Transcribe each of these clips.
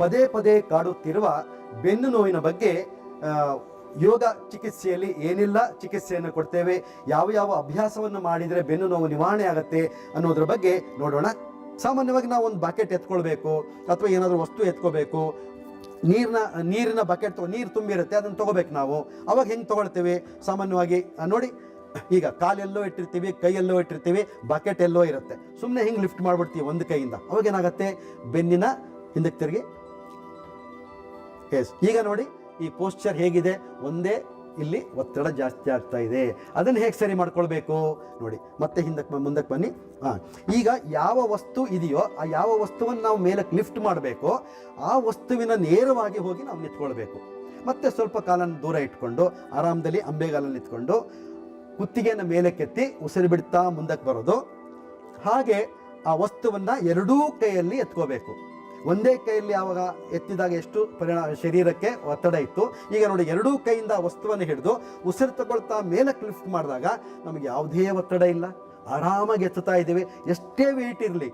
ಪದೇ ಪದೇ ಕಾಡುತ್ತಿರುವ ಬೆನ್ನು ನೋವಿನ ಬಗ್ಗೆ ಯೋಗ ಚಿಕಿತ್ಸೆಯಲ್ಲಿ ಏನೆಲ್ಲ, ಚಿಕಿತ್ಸೆಯನ್ನು ಕೊಡ್ತೇವೆ. ಯಾವ ಯಾವ ಅಭ್ಯಾಸವನ್ನು ಮಾಡಿದರೆ ಬೆನ್ನು ನೋವು ನಿವಾರಣೆ ಆಗುತ್ತೆ ಅನ್ನೋದ್ರ ಬಗ್ಗೆ ನೋಡೋಣ. ಸಾಮಾನ್ಯವಾಗಿ ನಾವು ಒಂದು ಬಕೆಟ್ ಎತ್ಕೊಳ್ಬೇಕು, ಅಥವಾ ಏನಾದರೂ ವಸ್ತು ಎತ್ಕೋಬೇಕು ನೀರಿನ ನೀರಿನ ಬಕೆಟ್ ನೀರು ತುಂಬಿರುತ್ತೆ, ಅದನ್ನು ತೊಗೋಬೇಕು ನಾವು. ಅವಾಗ ಹೆಂಗೆ ತೊಗೊಳ್ತೇವೆ? ಸಾಮಾನ್ಯವಾಗಿ ನೋಡಿ, ಈಗ ಕಾಲೆಲ್ಲೋ ಇಟ್ಟಿರ್ತೀವಿ, ಕೈಯಲ್ಲೋ ಇಟ್ಟಿರ್ತೀವಿ ಬಕೆಟ್ ಎಲ್ಲೋ ಇರುತ್ತೆ. ಸುಮ್ಮನೆ ಹಿಂಗೆ ಲಿಫ್ಟ್ ಮಾಡಿಬಿಡ್ತೀವಿ? ಒಂದು ಕೈಯಿಂದ. ಅವಾಗ ಏನಾಗುತ್ತೆ? ಬೆನ್ನಿನ ಹಿಂದಕ್ಕೆ ತಿರುಗಿ ಎಸ್ ಈಗ ನೋಡಿ, ಈ ಪೋಸ್ಚರ್ ಹೇಗಿದೆ? ಒಂದೇ ಇಲ್ಲಿ ಒತ್ತಡ ಜಾಸ್ತಿ ಆಗ್ತಾ ಇದೆ. ಅದನ್ನು ಹೇಗೆ ಸರಿ ಮಾಡ್ಕೊಳ್ಬೇಕು? ನೋಡಿ, ಮತ್ತೆ ಹಿಂದಕ್ಕೆ ಮುಂದಕ್ಕೆ ಬನ್ನಿ. ಹಾಂ. ಈಗ ಯಾವ ವಸ್ತು ಇದೆಯೋ, ಆ ಯಾವ ವಸ್ತುವನ್ನು ನಾವು ಮೇಲಕ್ಕೆ ಲಿಫ್ಟ್ ಮಾಡಬೇಕೋ, ಆ ವಸ್ತುವಿನ ನೇರವಾಗಿ ಹೋಗಿ ನಾವು ನಿಂತ್ಕೊಳ್ಬೇಕು. ಮತ್ತೆ ಸ್ವಲ್ಪ ಕಾಲನ್ನು ದೂರ ಇಟ್ಕೊಂಡು, ಆರಾಮದಲ್ಲಿ ಅಂಬೆಗಾಲಲ್ಲಿ ನಿಂತ್ಕೊಂಡು ಕುತ್ತಿಗೆಯನ್ನು ಮೇಲಕ್ಕೆತ್ತಿ ಉಸಿರು ಬಿಡ್ತಾ ಮುಂದಕ್ಕೆ ಬರೋದು. ಹಾಗೆ ಆ ವಸ್ತುವನ್ನು ಎರಡೂ ಕೈಯಲ್ಲಿ ಎತ್ಕೋಬೇಕು. ಒಂದೇ ಕೈಯಲ್ಲಿ ಆವಾಗ ಎತ್ತಿದಾಗ ಎಷ್ಟು ಪರಿಣಾಮ ಶರೀರಕ್ಕೆ ಒತ್ತಡ ಇತ್ತು. ಈಗ ನೋಡಿ ಎರಡೂ ಕೈಯಿಂದ ವಸ್ತುವನ್ನು ಹಿಡಿದು ಉಸಿರು ತಗೊಳ್ತಾ ಮೇಲಕ್ಕೆ ಲಿಫ್ಟ್ ಮಾಡಿದಾಗ ನಮಗೆ ಯಾವುದೇ ಒತ್ತಡ ಇಲ್ಲ. ಆರಾಮಾಗಿ ಎತ್ತುತ್ತಾ ಇದ್ದೀವಿ. ಎಷ್ಟೇ ವೆಯ್ಟ್ ಇರಲಿ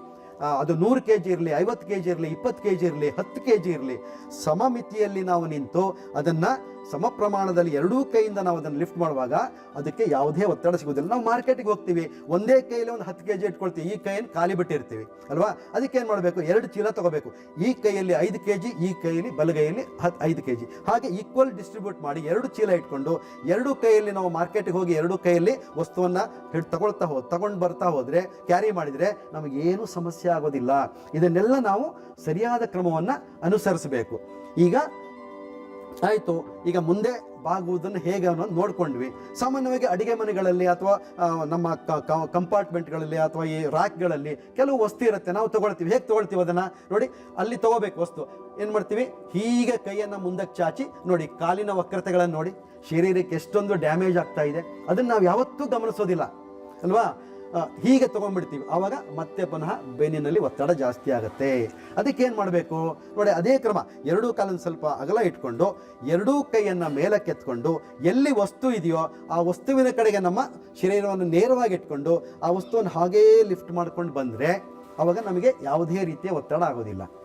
ಅದು ನೂರು ಕೆ ಜಿ ಇರಲಿ, ಐವತ್ತು ಕೆ ಜಿ ಇರಲಿ, ಇಪ್ಪತ್ತು ಕೆ ಜಿ ಇರಲಿ, ಹತ್ತು ಕೆ ಜಿ ಇರಲಿ, ಸಮಮಿತಿಯಲ್ಲಿ ನಾವು ನಿಂತು ಅದನ್ನು ಸಮ ಪ್ರಮಾಣದಲ್ಲಿ ಎರಡೂ ಕೈಯಿಂದ ನಾವು ಅದನ್ನು ಲಿಫ್ಟ್ ಮಾಡುವಾಗ ಅದಕ್ಕೆ ಯಾವುದೇ ಒತ್ತಡ ಸಿಗೋದಿಲ್ಲ ನಾವು ಮಾರ್ಕೆಟಿಗೆ ಹೋಗ್ತೀವಿ. ಒಂದೇ ಕೈಯಲ್ಲಿ ಒಂದು ಹತ್ತು ಕೆ ಜಿ ಇಟ್ಕೊಳ್ತೀವಿ. ಈ ಕೈಯನ್ನು ಖಾಲಿ ಬಿಟ್ಟಿರ್ತೀವಿ. ಅಲ್ವಾ? ಅದಕ್ಕೆ ಏನು ಮಾಡಬೇಕು? ಎರಡು ಚೀಲ ತಗೋಬೇಕು. ಈ ಕೈಯಲ್ಲಿ ಐದು ಕೆ ಜಿ ಈ ಕೈಯಲ್ಲಿ ಬಲಗೈಯಲ್ಲಿ ಹತ್ತು ಐದು ಕೆ ಜಿ ಹಾಗೆ ಈಕ್ವಲ್ ಡಿಸ್ಟ್ರಿಬ್ಯೂಟ್ ಮಾಡಿ ಎರಡು ಚೀಲ ಇಟ್ಕೊಂಡು ಎರಡು ಕೈಯಲ್ಲಿ ನಾವು ಮಾರ್ಕೆಟಿಗೆ ಹೋಗಿ ಎರಡು ಕೈಯಲ್ಲಿ ವಸ್ತುವನ್ನು ಹಿಡ್, ತಗೊಳ್ತಾ ಹೋ, ತಗೊಂಡು ಬರ್ತಾ ಹೋದರೆ ಕ್ಯಾರಿ ಮಾಡಿದರೆ ನಮಗೇನು ಸಮಸ್ಯೆ ಆಗೋದಿಲ್ಲ. ಇದನ್ನೆಲ್ಲ ನಾವು ಸರಿಯಾದ ಕ್ರಮವನ್ನು ಅನುಸರಿಸಬೇಕು. ಈಗ ಆಯಿತು, ಈಗ ಮುಂದೆ ಬಾಗುವುದನ್ನು ಹೇಗೆ ಅನ್ನೋದು ನೋಡ್ಕೊಂಡ್ವಿ. ಸಾಮಾನ್ಯವಾಗಿ ಅಡಿಗೆ ಮನೆಗಳಲ್ಲಿ ಅಥವಾ ನಮ್ಮ ಕಂಪಾರ್ಟ್ಮೆಂಟ್ಗಳಲ್ಲಿ ಅಥವಾ ಈ ರ್ಯಾಕ್ಗಳಲ್ಲಿ ಕೆಲವು ವಸ್ತು ಇರುತ್ತೆ. ನಾವು ತಗೊಳ್ತೀವಿ. ಹೇಗೆ ತಗೊಳ್ತೀವಿ ಅದನ್ನು? ನೋಡಿ, ಅಲ್ಲಿ ತಗೋಬೇಕು ವಸ್ತು. ಏನು ಮಾಡ್ತೀವಿ? ಹೀಗೆ ಕೈಯನ್ನು ಮುಂದಕ್ಕೆ ಚಾಚಿ, ನೋಡಿ, ಕಾಲಿನ ವಕ್ರತೆಗಳನ್ನು ನೋಡಿ, ಶರೀರಕ್ಕೆ ಎಷ್ಟೊಂದು ಡ್ಯಾಮೇಜ್ ಆಗ್ತಾ ಇದೆ. ಅದನ್ನು ನಾವು ಯಾವತ್ತೂ ಗಮನಿಸೋದಿಲ್ಲ. ಅಲ್ವಾ? ಹೀಗೆ ತೊಗೊಂಡ್ಬಿಡ್ತೀವಿ. ಆವಾಗ ಮತ್ತೆ ಪುನಃ ಬೆನ್ನಿನಲ್ಲಿ ಒತ್ತಡ ಜಾಸ್ತಿ ಆಗುತ್ತೆ. ಅದಕ್ಕೆ ಏನು ಮಾಡಬೇಕು? ನೋಡಿ, ಅದೇ ಕ್ರಮ. ಎರಡೂ ಕಾಲನ್ನು ಸ್ವಲ್ಪ ಅಗಲ ಇಟ್ಕೊಂಡು, ಎರಡೂ ಕೈಯನ್ನು ಮೇಲಕ್ಕೆತ್ಕೊಂಡು ಎಲ್ಲಿ ವಸ್ತು ಇದೆಯೋ ಆ ವಸ್ತುವಿನ ಕಡೆಗೆ ನಮ್ಮ ಶರೀರವನ್ನು ನೇರವಾಗಿ ಇಟ್ಕೊಂಡು, ಆ ವಸ್ತುವನ್ನು ಹಾಗೇ ಲಿಫ್ಟ್ ಮಾಡ್ಕೊಂಡು ಬಂದರೆ ಆವಾಗ ನಮಗೆ ಯಾವುದೇ ರೀತಿಯ ಒತ್ತಡ ಆಗೋದಿಲ್ಲ.